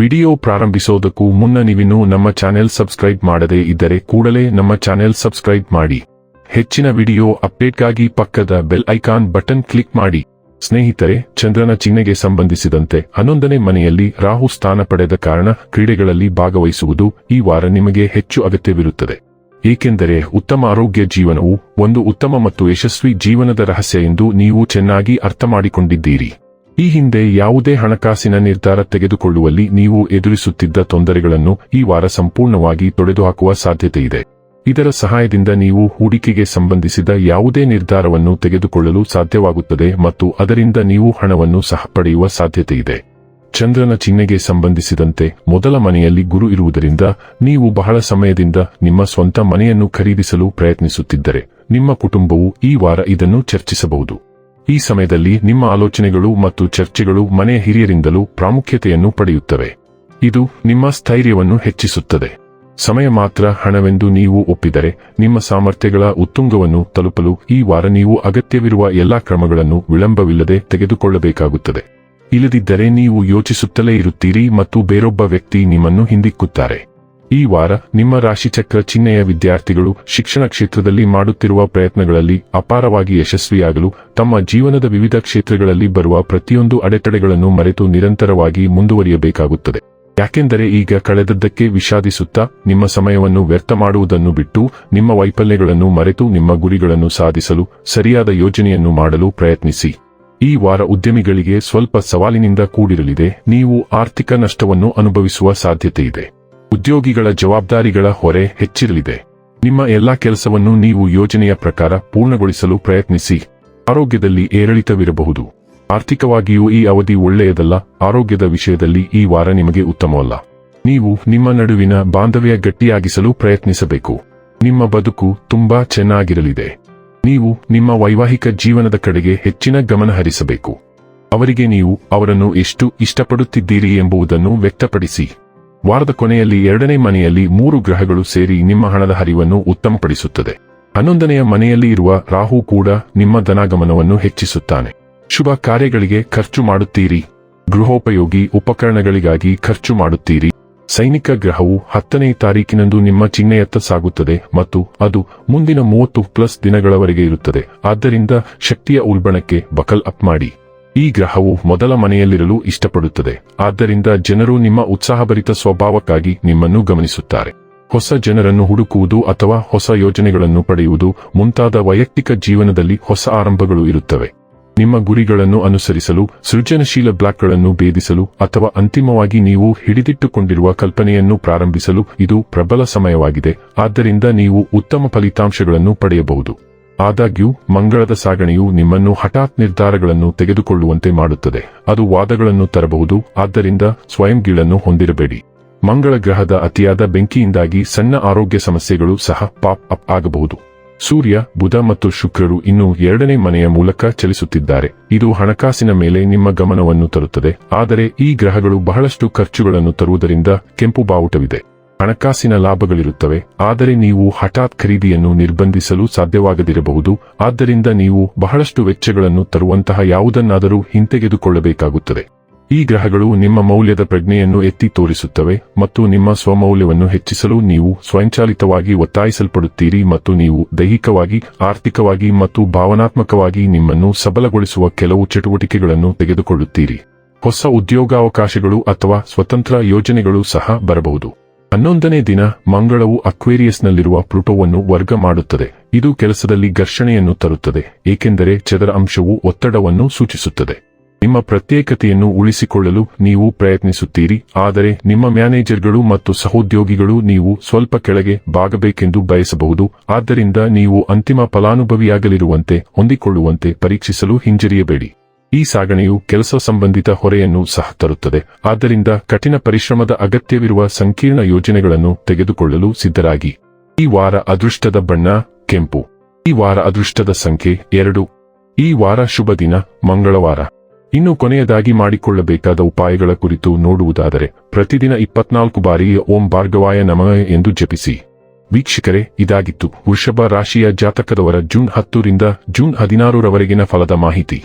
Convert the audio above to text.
Video ಪ್ರಾರಂಭಿಸೋದಕ್ಕೂ ಮುನ್ನ ನೀವಿನ್ನೂ ನಮ್ಮ ಚಾನೆಲ್ ಸಬ್ಸ್ಕ್ರೈಬ್ ಮಾಡದೇ ಇದ್ದರೆ ಕೂಡಲೇ ನಮ್ಮ ಚಾನೆಲ್ ಸಬ್ಸ್ಕ್ರೈಬ್ ಮಾಡಿ. ಹೆಚ್ಚಿನ ವಿಡಿಯೋ ಅಪ್ಡೇಟ್ಗಾಗಿ ಪಕ್ಕದ ಬೆಲ್ ಐಕಾನ್ ಬಟನ್ ಕ್ಲಿಕ್ ಮಾಡಿ. ಸ್ನೇಹಿತರೆ, ಚಂದ್ರನ ಚಿಹ್ನೆಗೆ ಸಂಬಂಧಿಸಿದಂತೆ ಹನ್ನೊಂದನೇ ಮನೆಯಲ್ಲಿ ರಾಹು ಸ್ಥಾನ ಪಡೆದ ಕಾರಣ ಕ್ರೀಡೆಗಳಲ್ಲಿ ಭಾಗವಹಿಸುವುದು ಈ ವಾರ ನಿಮಗೆ ಹೆಚ್ಚು ಅಗತ್ಯವಿರುತ್ತದೆ. ಏಕೆಂದರೆ ಉತ್ತಮ ಆರೋಗ್ಯ ಜೀವನವು ಒಂದು ಉತ್ತಮ ಮತ್ತು ಯಶಸ್ವಿ ಜೀವನದ ರಹಸ್ಯ ಎಂದು ನೀವು ಚೆನ್ನಾಗಿ ಅರ್ಥ ಮಾಡಿಕೊಂಡಿದ್ದೀರಿ ಈ ಹಿಂದೆ ಯಾವುದೇ ಹಣಕಾಸಿನ ನಿರ್ಧಾರ ತೆಗೆದುಕೊಳ್ಳುವಲ್ಲಿ ನೀವು ಎದುರಿಸುತ್ತಿದ್ದ ತೊಂದರೆಗಳನ್ನು ಈ ವಾರ ಸಂಪೂರ್ಣವಾಗಿ ತೊಡೆದುಹಾಕುವ ಸಾಧ್ಯತೆಯಿದೆ. ಇದರ ಸಹಾಯದಿಂದ ನೀವು ಹೂಡಿಕೆಗೆ ಸಂಬಂಧಿಸಿದ ಯಾವುದೇ ನಿರ್ಧಾರವನ್ನು ತೆಗೆದುಕೊಳ್ಳಲು ಸಾಧ್ಯವಾಗುತ್ತದೆ ಮತ್ತು ಅದರಿಂದ ನೀವು ಹಣವನ್ನು ಸಹ ಪಡೆಯುವ ಸಾಧ್ಯತೆಯಿದೆ. ಚಂದ್ರನ ಚಿಹ್ನೆಗೆ ಸಂಬಂಧಿಸಿದಂತೆ ಮೊದಲ ಮನೆಯಲ್ಲಿ ಗುರು ಇರುವುದರಿಂದ ನೀವು ಬಹಳ ಸಮಯದಿಂದ ನಿಮ್ಮ ಸ್ವಂತ ಮನೆಯನ್ನು ಖರೀದಿಸಲು ಪ್ರಯತ್ನಿಸುತ್ತಿದ್ದರೆ ನಿಮ್ಮ ಕುಟುಂಬವು ಈ ವಾರ ಇದನ್ನು ಚರ್ಚಿಸಬಹುದು. ಈ ಸಮಯದಲ್ಲಿ ನಿಮ್ಮ ಆಲೋಚನೆಗಳು ಮತ್ತು ಚರ್ಚೆಗಳು ಮನೆಯ ಹಿರಿಯರಿಂದಲೂ ಪ್ರಾಮುಖ್ಯತೆಯನ್ನು ಪಡೆಯುತ್ತವೆ. ಇದು ನಿಮ್ಮ ಸ್ಥೈರ್ಯವನ್ನು ಹೆಚ್ಚಿಸುತ್ತದೆ. ಸಮಯ ಮಾತ್ರ ಹಣವೆಂದು ನೀವು ಒಪ್ಪಿದರೆ, ನಿಮ್ಮ ಸಾಮರ್ಥ್ಯಗಳ ಉತ್ತುಂಗವನ್ನು ತಲುಪಲು ಈ ವಾರ ನೀವು ಅಗತ್ಯವಿರುವ ಎಲ್ಲಾ ಕ್ರಮಗಳನ್ನು ವಿಳಂಬವಿಲ್ಲದೆ ತೆಗೆದುಕೊಳ್ಳಬೇಕಾಗುತ್ತದೆ. ಇಲ್ಲದಿದ್ದರೆ ನೀವು ಯೋಚಿಸುತ್ತಲೇ ಇರುತ್ತೀರಿ ಮತ್ತು ಬೇರೊಬ್ಬ ವ್ಯಕ್ತಿ ನಿಮ್ಮನ್ನು ಹಿಂದಿಕ್ಕುತ್ತಾರೆ. ಈ ವಾರ ನಿಮ್ಮ ರಾಶಿಚಕ್ರ ಚಿಹ್ನೆಯ ವಿದ್ಯಾರ್ಥಿಗಳು ಶಿಕ್ಷಣ ಕ್ಷೇತ್ರದಲ್ಲಿ ಮಾಡುತ್ತಿರುವ ಪ್ರಯತ್ನಗಳಲ್ಲಿ ಅಪಾರವಾಗಿ ಯಶಸ್ವಿಯಾಗಲು ತಮ್ಮ ಜೀವನದ ವಿವಿಧ ಕ್ಷೇತ್ರಗಳಲ್ಲಿ ಬರುವ ಪ್ರತಿಯೊಂದು ಅಡೆತಡೆಗಳನ್ನು ಮರೆತು ನಿರಂತರವಾಗಿ ಮುಂದುವರಿಯಬೇಕಾಗುತ್ತದೆ. ಯಾಕೆಂದರೆ ಈಗ ಕಳೆದದ್ದಕ್ಕೆ ವಿಷಾದಿಸುತ್ತಾ ನಿಮ್ಮ ಸಮಯವನ್ನು ವ್ಯರ್ಥ ಮಾಡುವುದನ್ನು ಬಿಟ್ಟು ನಿಮ್ಮ ವೈಫಲ್ಯಗಳನ್ನು ಮರೆತು ನಿಮ್ಮ ಗುರಿಗಳನ್ನು ಸಾಧಿಸಲು ಸರಿಯಾದ ಯೋಜನೆಯನ್ನು ಮಾಡಲು ಪ್ರಯತ್ನಿಸಿ. ಈ ವಾರ ಉದ್ಯಮಿಗಳಿಗೆ ಸ್ವಲ್ಪ ಸವಾಲಿನಿಂದ ಕೂಡಿರಲಿದೆ. ನೀವು ಆರ್ಥಿಕ ನಷ್ಟವನ್ನು ಅನುಭವಿಸುವ ಸಾಧ್ಯತೆಯಿದೆ. ಉದ್ಯೋಗಿಗಳ ಜವಾಬ್ದಾರಿಗಳ ಹೊರೆ ಹೆಚ್ಚಿರಲಿದೆ. ನಿಮ್ಮ ಎಲ್ಲಾ ಕೆಲಸವನ್ನು ನೀವು ಯೋಜನೆಯ ಪ್ರಕಾರ ಪೂರ್ಣಗೊಳಿಸಲು ಪ್ರಯತ್ನಿಸಿ. ಆರೋಗ್ಯದಲ್ಲಿ ಏರಿಳಿತವಿರಬಹುದು. ಆರ್ಥಿಕವಾಗಿಯೂ ಈ ಅವಧಿ ಒಳ್ಳೆಯದಲ್ಲ. ಆರೋಗ್ಯದ ವಿಷಯದಲ್ಲಿ ಈ ವಾರ ನಿಮಗೆ ಉತ್ತಮವಲ್ಲ. ನೀವು ನಿಮ್ಮ ನಡುವಿನ ಬಾಂಧವ್ಯ ಗಟ್ಟಿಯಾಗಿಸಲು ಪ್ರಯತ್ನಿಸಬೇಕು. ನಿಮ್ಮ ಬದುಕು ತುಂಬಾ ಚೆನ್ನಾಗಿರಲಿದೆ. ನೀವು ನಿಮ್ಮ ವೈವಾಹಿಕ ಜೀವನದ ಕಡೆಗೆ ಹೆಚ್ಚಿನ ಗಮನ ಹರಿಸಬೇಕು. ಅವರಿಗೆ ನೀವು ಅವರನ್ನು ಎಷ್ಟು ಇಷ್ಟಪಡುತ್ತಿದ್ದೀರಿ ಎಂಬುದನ್ನು ವ್ಯಕ್ತಪಡಿಸಿ. ವಾರದ ಕೊನೆಯಲ್ಲಿ ಎರಡನೇ ಮನೆಯಲ್ಲಿ ಮೂರು ಗ್ರಹಗಳು ಸೇರಿ ನಿಮ್ಮ ಹಣದ ಹರಿವನ್ನು ಉತ್ತಮಪಡಿಸುತ್ತದೆ. ಹನ್ನೊಂದನೆಯ ಮನೆಯಲ್ಲಿ ಇರುವ ರಾಹು ಕೂಡ ನಿಮ್ಮ ಧನಾಗಮನವನ್ನು ಹೆಚ್ಚಿಸುತ್ತಾನೆ. ಶುಭ ಕಾರ್ಯಗಳಿಗೆ ಖರ್ಚು ಮಾಡುತ್ತೀರಿ. ಗೃಹೋಪಯೋಗಿ ಉಪಕರಣಗಳಿಗಾಗಿ ಖರ್ಚು ಮಾಡುತ್ತೀರಿ. ಸೈನಿಕ ಗ್ರಹವು ಹತ್ತನೇ ತಾರೀಕಿನಂದು ನಿಮ್ಮ ಚಿಹ್ನೆಯತ್ತ ಸಾಗುತ್ತದೆ ಮತ್ತು ಅದು ಮುಂದಿನ ಮೂವತ್ತು ಪ್ಲಸ್ ದಿನಗಳವರೆಗೆ ಇರುತ್ತದೆ. ಆದ್ದರಿಂದ ಶಕ್ತಿಯ ಉಲ್ಬಣಕ್ಕೆ ಬಕಲ್ ಅಪ್ ಮಾಡಿ. ಈ ಗ್ರಹವು ಮೊದಲ ಮನೆಯಲ್ಲಿರಲು ಇಷ್ಟಪಡುತ್ತದೆ. ಆದ್ದರಿಂದ ಜನರು ನಿಮ್ಮ ಉತ್ಸಾಹಭರಿತ ಸ್ವಭಾವಕ್ಕಾಗಿ ನಿಮ್ಮನ್ನು ಗಮನಿಸುತ್ತಾರೆ. ಹೊಸ ಜನರನ್ನು ಹುಡುಕುವುದು ಅಥವಾ ಹೊಸ ಯೋಜನೆಗಳನ್ನು ಪಡೆಯುವುದು ಮುಂತಾದ ವೈಯಕ್ತಿಕ ಜೀವನದಲ್ಲಿ ಹೊಸ ಆರಂಭಗಳು ಇರುತ್ತವೆ. ನಿಮ್ಮ ಗುರಿಗಳನ್ನು ಅನುಸರಿಸಲು, ಸೃಜನಶೀಲ ಬ್ಲಾಕ್ಗಳನ್ನು ಭೇದಿಸಲು ಅಥವಾ ಅಂತಿಮವಾಗಿ ನೀವು ಹಿಡಿದಿಟ್ಟುಕೊಂಡಿರುವ ಕಲ್ಪನೆಯನ್ನು ಪ್ರಾರಂಭಿಸಲು ಇದು ಪ್ರಬಲ ಸಮಯವಾಗಿದೆ. ಆದ್ದರಿಂದ ನೀವು ಉತ್ತಮ ಫಲಿತಾಂಶಗಳನ್ನು ಪಡೆಯಬಹುದು. ಆದಾಗ್ಯೂ, ಮಂಗಳದ ಸಾಗಣೆಯು ನಿಮ್ಮನ್ನು ಹಠಾತ್ ನಿರ್ಧಾರಗಳನ್ನು ತೆಗೆದುಕೊಳ್ಳುವಂತೆ ಮಾಡುತ್ತದೆ. ಅದು ವಾದಗಳನ್ನು ತರಬಹುದು, ಆದ್ದರಿಂದ ಸ್ವಯಂ ಗೀಳನ್ನು ಹೊಂದಿರಬೇಡಿ. ಮಂಗಳ ಗ್ರಹದ ಅತಿಯಾದ ಬೆಂಕಿಯಿಂದಾಗಿ ಸಣ್ಣ ಆರೋಗ್ಯ ಸಮಸ್ಯೆಗಳು ಸಹ ಪಾಪ್ ಅಪ್ ಆಗಬಹುದು. ಸೂರ್ಯ, ಬುಧ ಮತ್ತು ಶುಕ್ರರು ಇನ್ನೂ ಎರಡನೇ ಮನೆಯ ಮೂಲಕ ಚಲಿಸುತ್ತಿದ್ದಾರೆ. ಇದು ಹಣಕಾಸಿನ ಮೇಲೆ ನಿಮ್ಮ ಗಮನವನ್ನು ತರುತ್ತದೆ, ಆದರೆ ಈ ಗ್ರಹಗಳು ಬಹಳಷ್ಟು ಖರ್ಚುಗಳನ್ನು ತರುವುದರಿಂದ ಕೆಂಪು ಬಾವುಟವಿದೆ. ಹಣಕಾಸಿನ ಲಾಭಗಳಿರುತ್ತವೆ, ಆದರೆ ನೀವು ಹಠಾತ್ ಖರೀದಿಯನ್ನು ನಿರ್ಬಂಧಿಸಲು ಸಾಧ್ಯವಾಗದಿರಬಹುದು, ಆದ್ದರಿಂದ ನೀವು ಬಹಳಷ್ಟು ವೆಚ್ಚಗಳನ್ನು ತರುವಂತಹ ಯಾವುದನ್ನಾದರೂ ಹಿಂತೆಗೆದುಕೊಳ್ಳಬೇಕಾಗುತ್ತದೆ. ಈ ಗ್ರಹಗಳು ನಿಮ್ಮ ಮೌಲ್ಯದ ಪ್ರಜ್ಞೆಯನ್ನು ಎತ್ತಿ ತೋರಿಸುತ್ತವೆ ಮತ್ತು ನಿಮ್ಮ ಸ್ವಮೌಲ್ಯವನ್ನು ಹೆಚ್ಚಿಸಲು ನೀವು ಸ್ವಯಂಚಾಲಿತವಾಗಿ ಒತ್ತಾಯಿಸಲ್ಪಡುತ್ತೀರಿ ಮತ್ತು ನೀವು ದೈಹಿಕವಾಗಿ, ಆರ್ಥಿಕವಾಗಿ ಮತ್ತು ಭಾವನಾತ್ಮಕವಾಗಿ ನಿಮ್ಮನ್ನು ಸಬಲಗೊಳಿಸುವ ಕೆಲವು ಚಟುವಟಿಕೆಗಳನ್ನು ತೆಗೆದುಕೊಳ್ಳುತ್ತೀರಿ. ಹೊಸ ಉದ್ಯೋಗಾವಕಾಶಗಳು ಅಥವಾ ಸ್ವತಂತ್ರ ಯೋಜನೆಗಳು ಸಹ ಬರಬಹುದು. ಹನ್ನೊಂದನೇ ದಿನ ಮಂಗಳವು ಅಕ್ವೇರಿಯಸ್ನಲ್ಲಿರುವ ಪ್ಲುಟೋವನ್ನು ವರ್ಗ ಮಾಡುತ್ತದೆ. ಇದು ಕೆಲಸದಲ್ಲಿ ಘರ್ಷಣೆಯನ್ನು ತರುತ್ತದೆ, ಏಕೆಂದರೆ ಚದರ ಅಂಶವು ಒತ್ತಡವನ್ನು ಸೂಚಿಸುತ್ತದೆ. ನಿಮ್ಮ ಪ್ರತ್ಯೇಕತೆಯನ್ನು ಉಳಿಸಿಕೊಳ್ಳಲು ನೀವು ಪ್ರಯತ್ನಿಸುತ್ತೀರಿ, ಆದರೆ ನಿಮ್ಮ ಮ್ಯಾನೇಜರ್ಗಳು ಮತ್ತು ಸಹೋದ್ಯೋಗಿಗಳು ನೀವು ಸ್ವಲ್ಪ ಕೆಳಗೆ ಬಾಗಬೇಕೆಂದು ಬಯಸಬಹುದು, ಆದ್ದರಿಂದ ನೀವು ಅಂತಿಮ ಫಲಾನುಭವಿಯಾಗಲಿರುವಂತೆ ಹೊಂದಿಕೊಳ್ಳುವಂತೆ ಪರೀಕ್ಷಿಸಲು ಹಿಂಜರಿಯಬೇಡಿ. ಈ ಸಾಗಣೆಯು ಕೆಲಸ ಸಂಬಂಧಿತ ಹೊರೆಯನ್ನು ಸಹ ತರುತ್ತದೆ. ಆದ್ದರಿಂದ ಕಠಿಣ ಪರಿಶ್ರಮದ ಅಗತ್ಯವಿರುವ ಸಂಕೀರ್ಣ ಯೋಜನೆಗಳನ್ನು ತೆಗೆದುಕೊಳ್ಳಲು ಸಿದ್ಧರಾಗಿ. ಈ ವಾರ ಅದೃಷ್ಟದ ಬಣ್ಣ, ಕೆಂಪು. ಈ ವಾರ ಅದೃಷ್ಟದ ಸಂಖ್ಯೆ, ಎರಡು. ಈ ವಾರ ಶುಭ ದಿನ, ಮಂಗಳವಾರ. ಇನ್ನು ಕೊನೆಯದಾಗಿ ಮಾಡಿಕೊಳ್ಳಬೇಕಾದ ಉಪಾಯಗಳ ಕುರಿತು ನೋಡುವುದಾದರೆ, ಪ್ರತಿದಿನ ಇಪ್ಪತ್ನಾಲ್ಕು ಬಾರಿ ಓಂ ಭಾರ್ಗವಾಯ ನಮಃ ಎಂದು ಜಪಿಸಿ. ವೀಕ್ಷಕರೇ, ಇದಾಗಿತ್ತು. ವೃಷಭ ರಾಶಿಯ ಜಾತಕದವರ ಜೂನ್ ಹತ್ತರಿಂದ ಜೂನ್ ಹದಿನಾರರವರೆಗಿನ ಫಲದ ಮಾಹಿತಿ.